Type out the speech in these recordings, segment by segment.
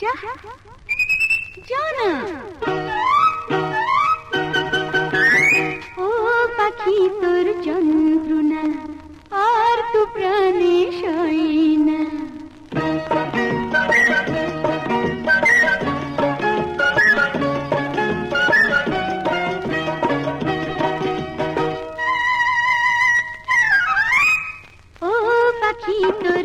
যা। যা ও পাখি তোর যন্ত্রণা আর তু না ও পাখি তোর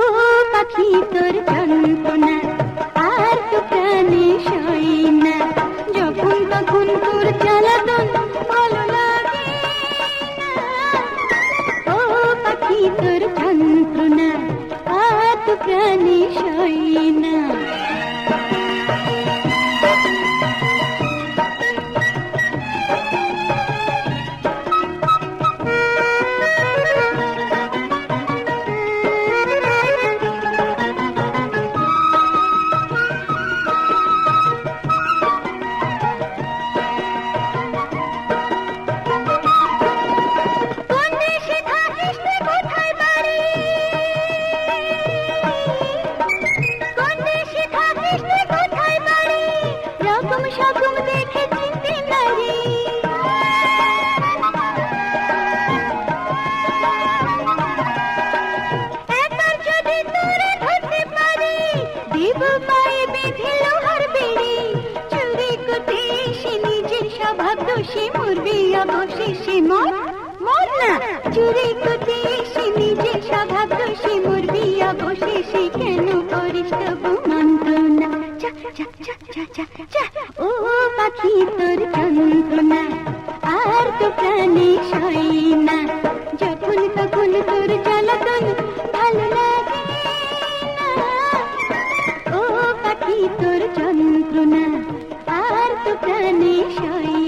ও পাখি তোর কল্পনা, আর তো প্রাণে না। যখন তখন তোর চালাতন ভালো লাগে ও পাখি তোর যন্ত্রণা, আর তো প্রাণে না। বসে মরবে অবশেষে মর মর না। চুরি করতে এসে সাধা স্বভাব দোষে মরবি শি কেন করিস তবু মন্ত্রণা। চা চা চা চা চা চা। ও পাখি তোর যন্ত্রণা, আর তো প্রাণে সই না। যখন তখন তোর জ্বালাতন ভালো লাগে ও পাখি তোর যন্ত্রণা, আর তো প্রাণে সই